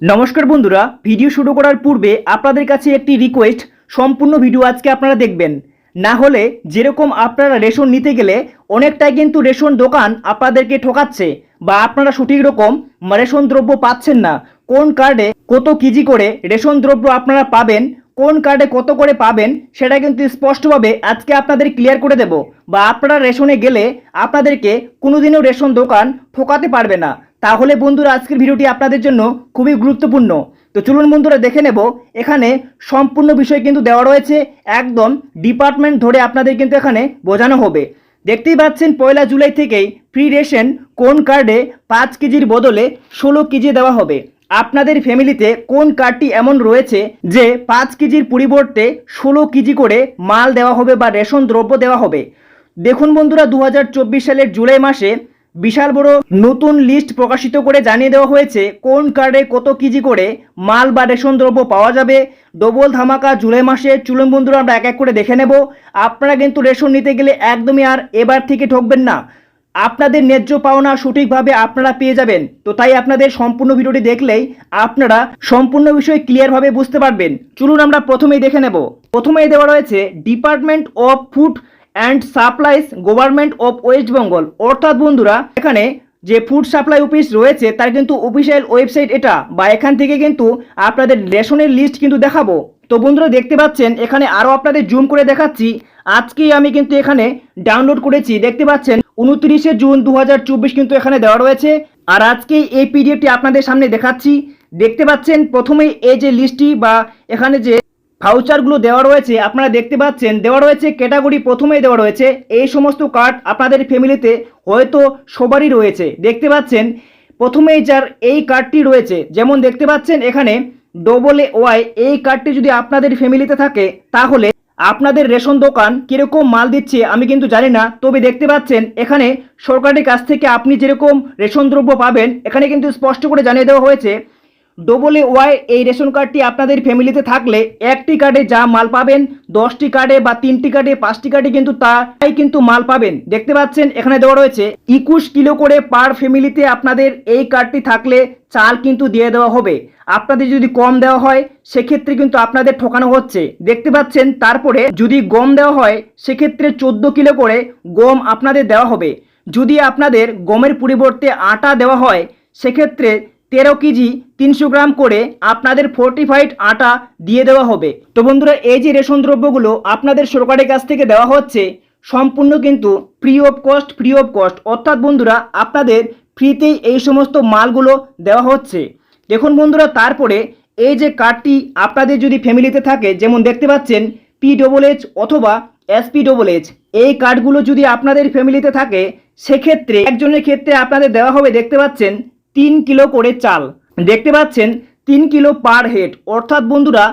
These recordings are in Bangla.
নমস্কার বন্ধুরা, ভিডিও শুরু করার পূর্বে আপনাদের কাছে একটি রিকোয়েস্ট সম্পূর্ণ ভিডিও আজকে আপনারা দেখবেন। না হলে যেরকম আপনারা রেশন নিতে গেলে, অনেকটাই কিন্তু রেশন দোকান আপনাদেরকে ঠকাচ্ছে বা আপনারা সঠিক রকম রেশন দ্রব্য পাচ্ছেন না। কোন কার্ডে কত কেজি করে রেশন দ্রব্য আপনারা পাবেন, কোন কার্ডে কত করে পাবেন, সেটা কিন্তু স্পষ্টভাবে আজকে আপনাদের ক্লিয়ার করে দেব বা আপনারা রেশনে গেলে আপনাদেরকে কোনোদিনও রেশন দোকান ঠকাতে পারবে না। তাহলে বন্ধুরা, আজকের ভিডিওটি আপনাদের জন্য খুবই গুরুত্বপূর্ণ। তো চলুন বন্ধুরা, দেখে নেব। এখানে সম্পূর্ণ বিষয় কিন্তু দেওয়া রয়েছে। একদম ডিপার্টমেন্ট ধরে আপনাদের কিন্তু এখানে বোঝানো হবে। দেখতেই পাচ্ছেন, পয়লা জুলাই থেকেই ফ্রি রেশন কোন কার্ডে পাঁচ কেজির বদলে ষোলো কেজি দেওয়া হবে। আপনাদের ফ্যামিলিতে কোন কার্ডটি এমন রয়েছে যে পাঁচ কেজির পরিবর্তে ষোলো কেজি করে মাল দেওয়া হবে বা রেশন দ্রব্য দেওয়া হবে? দেখুন বন্ধুরা দু হাজার চব্বিশ সালের জুলাই মাসে বিশাল বড় নতুন লিস্ট প্রকাশিত করে জানিয়ে দেওয়া হয়েছে কোন কার্ডে কত কেজি করে মাল বা রেশন দ্রব্য পাওয়া যাবে। ডবল ধামাকা জুলাই মাসে চুলুম বন্ধুরা, আমরা এক এক করে দেখে নেব। আপনারা কিন্তু রেশন নিতে গেলে একদমই আর এবার থেকে ঠকবেন না। আপনাদের ন্যায্য পাওনা সঠিকভাবে আপনারা পেয়ে যাবেন। তো তাই আপনাদের সম্পূর্ণ ভিডিওটি দেখলেই আপনারা সম্পূর্ণ বিষয় ক্লিয়ারভাবে বুঝতে পারবেন। চলুন আমরা প্রথমেই দেখে নেব। প্রথমেই দেওয়া রয়েছে department of food and supplies government of West Bengal অর্থাৎ বন্ধুরা, এখানে যে ফুড সাপ্লাই অফিস রয়েছে, তার কিন্তু অফিসিয়াল ওয়েবসাইট এটা। বা এখান থেকে কিন্তু আপনাদের রেশনের লিস্ট কিন্তু দেখাবো। তো বন্ধুরা, দেখতে পাচ্ছেন, এখানে আরও আপনাদের জুম করে দেখাচ্ছি। আজকেই আমি কিন্তু এখানে ডাউনলোড করেছি। দেখতে পাচ্ছেন, উনত্রিশে জুন দু হাজার চব্বিশ কিন্তু এখানে দেওয়া রয়েছে। আর আজকেই এই পিডিএফটি আপনাদের সামনে দেখাচ্ছি। দেখতে পাচ্ছেন, প্রথমেই এই যে লিস্টটি বা এখানে যে ভাউচারগুলো দেওয়া রয়েছে, আপনারা দেখতে পাচ্ছেন, দেওয়া রয়েছে ক্যাটাগরি প্রথমেই দেওয়া রয়েছে। এই সমস্ত কার্ড আপনাদের ফ্যামিলিতে হয়তো সবারই রয়েছে। দেখতে পাচ্ছেন, প্রথমেই যার এই কার্ডটি রয়েছে, যেমন দেখতে পাচ্ছেন এখানে ডবল এ ওয়াই এই কার্ডটি যদি আপনাদের ফ্যামিলিতে থাকে, তাহলে আপনাদের রেশন দোকান কীরকম মাল দিচ্ছে আমি কিন্তু জানি না, তবে দেখতে পাচ্ছেন এখানে সরকারের কাছ থেকে আপনি যেরকম রেশন দ্রব্য পাবেন, এখানে কিন্তু স্পষ্ট করে জানিয়ে দেওয়া হয়েছে ডবল ওয়াই এই রেশন কার্ডটি আপনাদের ফ্যামিলিতে থাকলে একটি কার্ডে যা মাল পাবেন, দশটি কার্ডে বা তিনটি কার্ডে, পাঁচটি কার্ডে কিন্তু তাই কিন্তু মাল পাবেন। দেখতে পাচ্ছেন, এখানে দেওয়া রয়েছে, একুশ কিলো করে পার ফ্যামিলিতে আপনাদের এই কার্ডটি থাকলে চাল কিন্তু দিয়ে দেওয়া হবে। আপনাদের যদি কম দেওয়া হয়, সেক্ষেত্রে কিন্তু আপনাদের ঠকানো হচ্ছে। দেখতে পাচ্ছেন, তারপরে যদি গম দেওয়া হয়, সেক্ষেত্রে চোদ্দ কিলো করে গম আপনাদের দেওয়া হবে। যদি আপনাদের গমের পরিবর্তে আটা দেওয়া হয়, সেক্ষেত্রে তেরো কেজি তিনশো গ্রাম করে আপনাদের ফোর্টিফাইড আটা দিয়ে দেওয়া হবে। তো বন্ধুরা, এই যে রেশন দ্রব্যগুলো আপনাদের সরকারের কাছ থেকে দেওয়া হচ্ছে, সম্পূর্ণ কিন্তু free of cost free of cost অর্থাৎ বন্ধুরা, আপনাদের ফ্রিতেই এই সমস্ত মালগুলো দেওয়া হচ্ছে। দেখুন বন্ধুরা, তারপরে এই যে কার্ডটি আপনাদের যদি ফ্যামিলিতে থাকে, যেমন দেখতে পাচ্ছেন পি ডবল এইচ অথবা এসপি ডবল এইচ এই কার্ডগুলো যদি আপনাদের ফ্যামিলিতে থাকে, সেক্ষেত্রে, একজনের ক্ষেত্রে আপনাদের দেওয়া হবে, দেখতে পাচ্ছেন তিন কিলো করে চাল। দেখতে পাচ্ছেন, তিন কিলো পার হেড অর্থাৎ বন্ধুরা,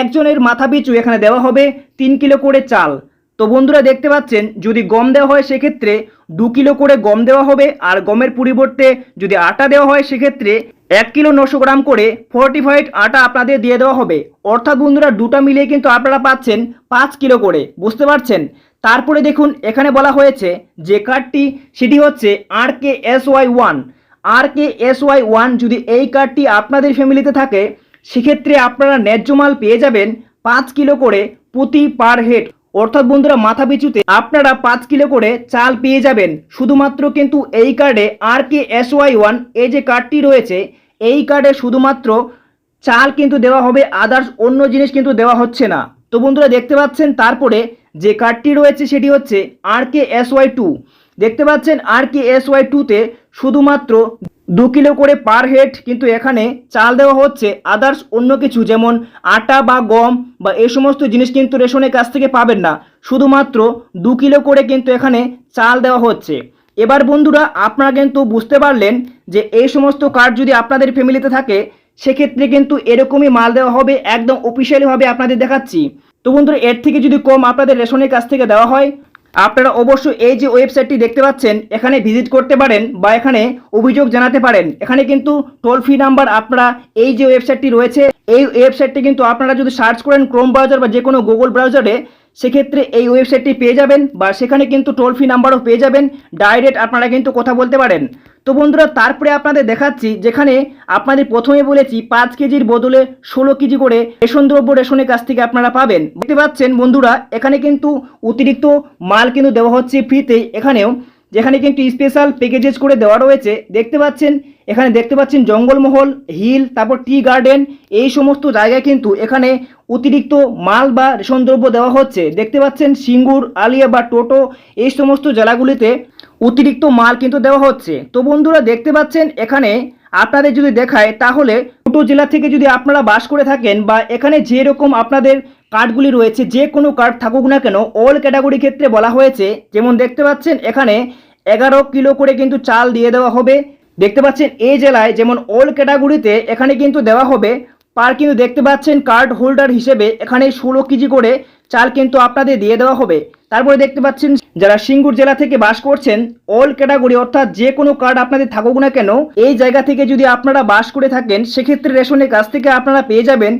একজনের মাথা পিছু এখানে দেওয়া হবে তিন কিলো করে চাল। তো বন্ধুরা, দেখতে পাচ্ছেন, যদি গম দেওয়া হয় সেক্ষেত্রে দু কিলো করে গম দেওয়া হবে আর গমের পরিবর্তে যদি আটা দেওয়া হয় সেক্ষেত্রে এক কিলো নশো গ্রাম করে ফোর্টিফাইড আটা আপনাদের দিয়ে দেওয়া হবে। অর্থাৎ বন্ধুরা, দুটো মিলিয়ে কিন্তু আপনারা পাচ্ছেন পাঁচ কিলো করে। বুঝতে পারছেন? তারপরে দেখুন, এখানে বলা হয়েছে যে কার্ডটি সেটি হচ্ছে R K S Y one R K S Y one যদি এই কার্ডটি আপনাদের ফ্যামিলিতে থাকে, সেক্ষেত্রে আপনারা ন্যায্য মাল পেয়ে যাবেন পাঁচ কিলো করে প্রতি পার হেড। অর্থাৎ বন্ধুরা, মাথা পিছুতে আপনারা পাঁচ কিলো করে চাল পেয়ে যাবেন। শুধুমাত্র কিন্তু এই কার্ডে R K S Y one এই যে কার্ডটি রয়েছে, এই কার্ডে শুধুমাত্র চাল কিন্তু দেওয়া হবে, আদার্স অন্য জিনিস কিন্তু দেওয়া হচ্ছে না। তো বন্ধুরা, দেখতে পাচ্ছেন, তারপরে যে কার্ডটি রয়েছে, সেটি হচ্ছে R K S Y two. দেখতে পাচ্ছেন আর কে এস ওয়াই টুতে শুধুমাত্র দু কিলো করে পার হেড কিন্তু এখানে চাল দেওয়া হচ্ছে আদার্স অন্য কিছু, যেমন আটা বা গম বা এই সমস্ত জিনিস কিন্তু রেশনের কাছ থেকে পাবেন না। শুধুমাত্র দু কিলো করে কিন্তু এখানে চাল দেওয়া হচ্ছে। এবার বন্ধুরা, আপনারা কিন্তু বুঝতে পারলেন যে এই সমস্ত কার্ড যদি আপনাদের ফ্যামিলিতে থাকে, সেক্ষেত্রে কিন্তু এরকমই মাল দেওয়া হবে, একদম অফিসিয়ালিভাবে আপনাদের দেখাচ্ছি। তো বন্ধুরা, এর থেকে যদি কম আপনাদের রেশনের কাছ থেকে দেওয়া হয় আপনারা অবশ্যই এই যে ওয়েবসাইটটি দেখতে পাচ্ছেন, এখানে ভিজিট করতে পারেন বা এখানে অভিযোগ জানাতে পারেন। এখানে কিন্তু টোল ফ্রি নাম্বার আপনারা এই যে ওয়েবসাইটটি রয়েছে, এই ওয়েবসাইটটি কিন্তু আপনারা যদি সার্চ করেন ক্রোম ব্রাউজার বা যে কোনো গুগল ব্রাউজারে সেক্ষেত্রে এই ওয়েবসাইটটি পেয়ে যাবেন বা সেখানে কিন্তু টোল ফ্রি নাম্বারও পেয়ে যাবেন। ডাইরেক্ট আপনারা কিন্তু কথা বলতে পারেন। তো বন্ধুরা, তারপরে আপনাদের দেখাচ্ছি, যেখানে আপনাদের প্রথমে বলেছি পাঁচ কেজির বদলে ষোলো কেজি করে রেশন দ্রব্য রেশনের কাছ থেকে আপনারা পাবেন। দেখতে পাচ্ছেন বন্ধুরা, এখানে কিন্তু অতিরিক্ত মাল কিন্তু দেওয়া হচ্ছে ফ্রিতে এখানেও যেখানে কিন্তু স্পেশাল প্যাকেজেস করে দেওয়া রয়েছে, দেখতে পাচ্ছেন এখানে দেখতে পাচ্ছেন জঙ্গলমহল, হিল, তারপর টি গার্ডেন, এই সমস্ত জায়গায় কিন্তু এখানে অতিরিক্ত মাল বা রেশন দ্রব্য দেওয়া হচ্ছে। দেখতে পাচ্ছেন সিঙ্গুর, আলিয়া বা টোটো, এই সমস্ত জেলাগুলিতে অতিরিক্ত মাল কিন্তু দেওয়া হচ্ছে। তো বন্ধুরা, দেখতে পাচ্ছেন এখানে আপনাদের যদি দেখায়, তাহলে ছোটো জেলা থেকে যদি আপনারা বাস করে থাকেন বা এখানে যেরকম আপনাদের কার্ডগুলি রয়েছে, যে কোনো কার্ড থাকুক না কেন অল ক্যাটাগরি ক্ষেত্রে বলা হয়েছে। যেমন দেখতে পাচ্ছেন, এখানে এগারো কিলো করে কিন্তু চাল দিয়ে দেওয়া হবে। দেখতে পাচ্ছেন এই জেলায় যেমন অল ক্যাটাগরিতে এখানে কিন্তু দেওয়া হবে। পার কিন্তু দেখতে পাচ্ছেন কার্ড হোল্ডার হিসেবে এখানে ষোলো কেজি করে চাল কিন্তু আপনাদের দিয়ে দেওয়া হবে। তারপরে দেখতে পাচ্ছেন যারা সিঙ্গুর জেলা থেকে বাস করছেন অল ক্যাটাগরি অর্থাৎ যে কোনো কার্ড আপনাদের থাকুক না কেন, এই জায়গা থেকে যদি আপনারা বাস করে থাকেন, সেক্ষেত্রে রেশনের কাছ থেকে আপনারা পেয়ে যাবেন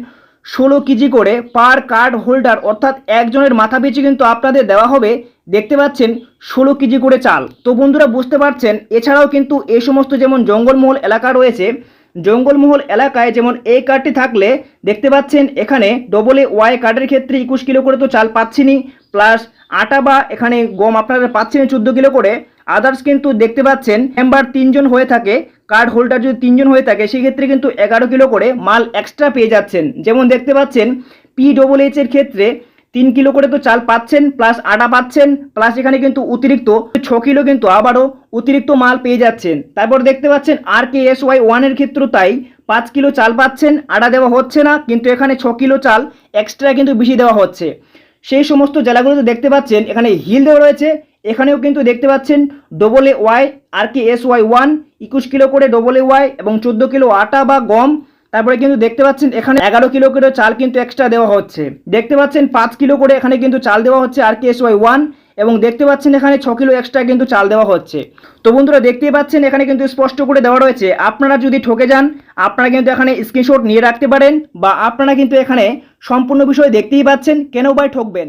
ষোলো কেজি করে পার কার্ড হোল্ডার অর্থাৎ একজনের মাথা পিছু কিন্তু আপনাদের দেওয়া হবে। দেখতে পাচ্ছেন ষোলো কেজি করে চাল। তো বন্ধুরা বুঝতে পারছেন, এছাড়াও কিন্তু এই সমস্ত যেমন জঙ্গলমহল এলাকা রয়েছে, জঙ্গলমহল এলাকায় যেমন এই কার্ডটি থাকলে দেখতে পাচ্ছেন এখানে ডবল এ ওয়াই কার্ডের ক্ষেত্রে একুশ কিলো করে তো চাল পাচ্ছিনি প্লাস আটা বা এখানে গম আপনারা পাচ্ছেন চোদ্দ কিলো করে। আদার্স কিন্তু দেখতে পাচ্ছেন মেম্বার তিনজন হয়ে থাকে কার্ড হোল্ডার যদি তিনজন হয়ে থাকে, সেক্ষেত্রে কিন্তু এগারো কিলো করে মাল এক্সট্রা পেয়ে যাচ্ছেন। যেমন দেখতে পাচ্ছেন পি ডবল এইচ এর ক্ষেত্রে তিন কিলো করে তো চাল পাচ্ছেন প্লাস আটা পাচ্ছেন প্লাস এখানে কিন্তু অতিরিক্ত ছ কিলো কিন্তু আবারও অতিরিক্ত মাল পেয়ে যাচ্ছেন। তারপর দেখতে পাচ্ছেন আর কে এস ওয়াই ওয়ানের ক্ষেত্রেও তাই পাঁচ কিলো চাল পাচ্ছেন, আটা দেওয়া হচ্ছে না, কিন্তু এখানে ছ কিলো চাল এক্সট্রা কিন্তু বেশি দেওয়া হচ্ছে। সেই সমস্ত জেলাগুলোতে দেখতে পাচ্ছেন, এখানে হিল দেওয়া রয়েছে, এখানেও কিন্তু দেখতে পাচ্ছেন double A Y R K S Y one একুশ কিলো করে ডবল এ ওয়াই এবং চোদ্দ কিলো আটা বা গম তারপরে কিন্তু দেখতে পাচ্ছেন এখানে এগারো কিলো করে চাল কিন্তু এক্সট্রা দেওয়া হচ্ছে। দেখতে পাচ্ছেন পাঁচ কিলো করে এখানে কিন্তু চাল দেওয়া হচ্ছে R K S Y one এবং দেখতে পাচ্ছেন এখানে ছ কিলো এক্সট্রা কিন্তু চাল দেওয়া হচ্ছে। তো বন্ধুরা, দেখতেই পাচ্ছেন এখানে কিন্তু স্পষ্ট করে দেওয়া রয়েছে। আপনারা যদি ঠকে যান, আপনারা কিন্তু এখানে স্ক্রিনশট নিয়ে রাখতে পারেন বা আপনারা কিন্তু এখানে সম্পূর্ণ বিষয় দেখতেই পাচ্ছেন। কেন বা ঠকবেন?